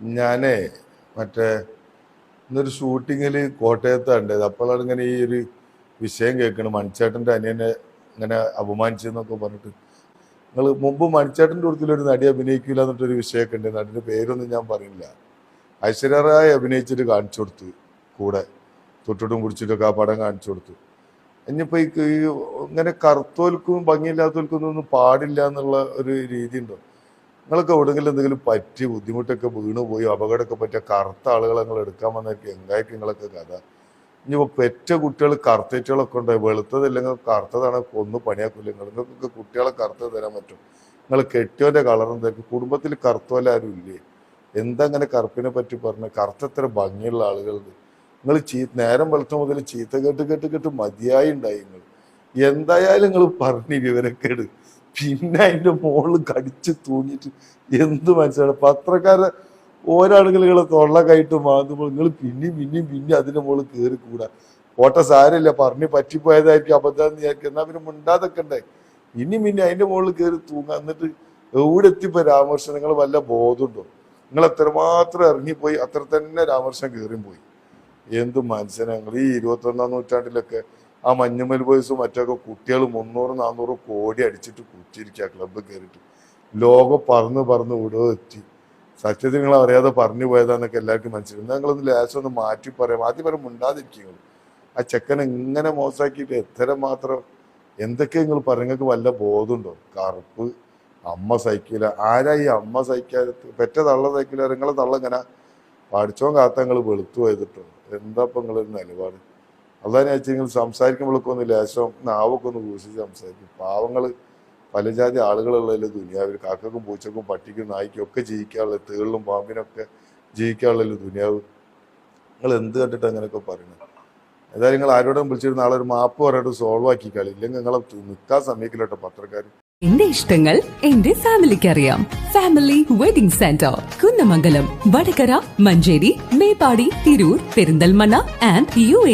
ഞാനേ മറ്റേ ഇന്നൊരു ഷൂട്ടിങ്ങിൽ കോട്ടയത്താണ് ഉണ്ടായത് അപ്പോഴാണ് ഇങ്ങനെ ഈ ഒരു വിഷയം കേൾക്കണം മണിച്ചേട്ടന്റെ അനിയനെ ഇങ്ങനെ അപമാനിച്ചെന്നൊക്കെ പറഞ്ഞിട്ട്. നിങ്ങൾ മുമ്പ് മണിച്ചേട്ടന്റെ കൂടുതലൊരു നടി അഭിനയിക്കില്ല എന്നിട്ടൊരു വിഷയമൊക്കെ ഉണ്ട്. നടിന്റെ പേരൊന്നും ഞാൻ പറയുന്നില്ല ഐശ്വര്യറായി അഭിനയിച്ചിട്ട് കാണിച്ചു കൊടുത്ത് കൂടെ. തൊട്ടിട്ടും കുടിച്ചിട്ടൊക്കെ ആ പടം കാണിച്ചു കൊടുത്തു. ഇനിയിപ്പോൾ ഈ ഇങ്ങനെ കറുത്തോൽക്കും ഭംഗിയില്ലാത്തോൽക്കും ഒന്നും പാടില്ല എന്നുള്ള ഒരു രീതി ഉണ്ടോ നിങ്ങളൊക്കെ എവിടെങ്കിലും എന്തെങ്കിലും പറ്റി ബുദ്ധിമുട്ടൊക്കെ വീണ് പോയി അപകടമൊക്കെ പറ്റിയ കറുത്ത ആളുകളെ നിങ്ങൾ എടുക്കാൻ വന്നിട്ട് എന്തായിരിക്കും നിങ്ങളൊക്കെ കഥ? ഇനിയിപ്പോൾ പെറ്റ കുട്ടികൾ കറുത്തേറ്റുകളൊക്കെ ഉണ്ടായി വെളുത്തതില്ലെങ്കിൽ കറുത്തതാണ് കൊന്നു പണിയാക്കില്ല നിങ്ങൾ നിങ്ങൾക്കൊക്കെ കുട്ടികളെ കറുത്തത് തരാൻ പറ്റും. നിങ്ങൾ കെട്ടിയവന്റെ കളർ എന്തായിരിക്കും? കുടുംബത്തിൽ കറുത്തോല ആരും ഇല്ലേ? എന്താ അങ്ങനെ കറുപ്പിനെ പറ്റി പറഞ്ഞ? കറുത്ത എത്ര ഭംഗിയുള്ള ആളുകളുണ്ട്. നിങ്ങൾ ചീ നേരം വെളുത്ത മുതൽ ചീത്ത കേട്ട് കേട്ട് കേട്ട് മതിയായി ഉണ്ടായി നിങ്ങൾ. എന്തായാലും നിങ്ങൾ പറഞ്ഞ് വിവരക്കേട്. പിന്നെ അതിന്റെ മോൾ കടിച്ച് തൂങ്ങിട്ട് എന്ത് മനസ്സിലാണ് പത്രക്കാരെ ഓരാളുകളെ തൊള്ള കയിട്ട് മാതുമ്പോൾ നിങ്ങൾ പിന്നെയും പിന്നെയും പിന്നെ അതിന്റെ മോൾ കയറി കൂടാ. ഓട്ട സാരമില്ല പറഞ്ഞ് പറ്റിപ്പോയതായിരിക്കും അബദ്ധം വിചാരിക്കും. പിന്നെ മിണ്ടാതൊക്കെ ഉണ്ടായി ഇനി പിന്നെ അതിന്റെ മുകളിൽ കയറി തൂങ്ങാ. എന്നിട്ട് എവിടെ എത്തിപ്പോ രാമകൃഷ്ണൻ? നിങ്ങൾ വല്ല ബോധമുണ്ടോ നിങ്ങൾ എത്രമാത്രം ഇറങ്ങിപ്പോയി അത്ര തന്നെ രാമകൃഷ്ണൻ കയറിയും പോയി. എന്ത് മനസ്സിനെ ഞങ്ങൾ ഈ ഇരുപത്തൊന്നാം നൂറ്റാണ്ടിലൊക്കെ ആ മഞ്ഞുമൽ ബോയ്സും മറ്റൊക്കെ കുട്ടികൾ മുന്നൂറ് നാന്നൂറ് കോടി അടിച്ചിട്ട് കുറ്റിയിരിക്കുക ക്ലബ്ബ് കയറിയിട്ട് ലോകം പറന്ന് പറന്ന് ഇവിടെ എത്തി. സത്യത്തിൽ നിങ്ങൾ അറിയാതെ പറഞ്ഞു പോയതാന്നൊക്കെ എല്ലാവർക്കും മനസ്സിലായി. നിങ്ങളൊന്ന് ലാസ്റ്റ് ഒന്ന് മാറ്റി പറയാം. ആദ്യം പറയാം ഉണ്ടാതിരിക്കുക ആ ചെക്കനെ ഇങ്ങനെ മോശമാക്കിയിട്ട് എത്ര മാത്രം? എന്തൊക്കെ നിങ്ങൾ പറയുങ്ങൾക്ക് വല്ല ബോധമുണ്ടോ? കറുപ്പ് അമ്മ സഹിക്കില്ല ആരാ ഈ അമ്മ സഹിക്കാതെ പെറ്റ തള്ള സഹിക്കില്ല നിങ്ങളെ തള്ള ഇങ്ങനെ പഠിച്ചോ കാത്ത നിങ്ങൾ വെളുത്തു പോയതിട്ടോ? എന്താ ഇപ്പൊ നിങ്ങളൊരു നിലപാട്? ഞാൻ നിങ്ങൾ സംസാരിക്കുമ്പോഴൊക്കെ ഒന്ന് ലേശം നാവൊക്കെ ഒന്ന് കൂശിച്ച് സംസാരിക്കും. പാവങ്ങൾ പല ജാതി ആളുകളുള്ളതിൽ ദുനിയാവിൽ കാക്കക്കും പൂച്ചക്കും പട്ടിക്കും നായ്ക്കും ഒക്കെ ജീവിക്കാനുള്ള തേളിലും പാമ്പിനൊക്കെ ജീവിക്കാനുള്ള ദുനിയാവ്. നിങ്ങൾ എന്ത് കണ്ടിട്ട് അങ്ങനെയൊക്കെ പറയുന്നത് ഏതായാലും നിങ്ങൾ ആരോടും വിളിച്ചിരുന്ന നാളെ ഒരു മാപ്പ് പറഞ്ഞിട്ട് സോൾവ് ആക്കി കളി. ഇല്ലെങ്കിൽ നിങ്ങളെ നിൽക്കാൻ സമ്മതിക്കില്ല കേട്ടോ പത്രക്കാർ എന്റെ ഇഷ്ടങ്ങൾ എന്റെ ഫാമിലിക്ക് അറിയാം family wedding centre Kunnamangalam Vadakara Manjeri Meppadi Tirur Perinthalmanna and U A.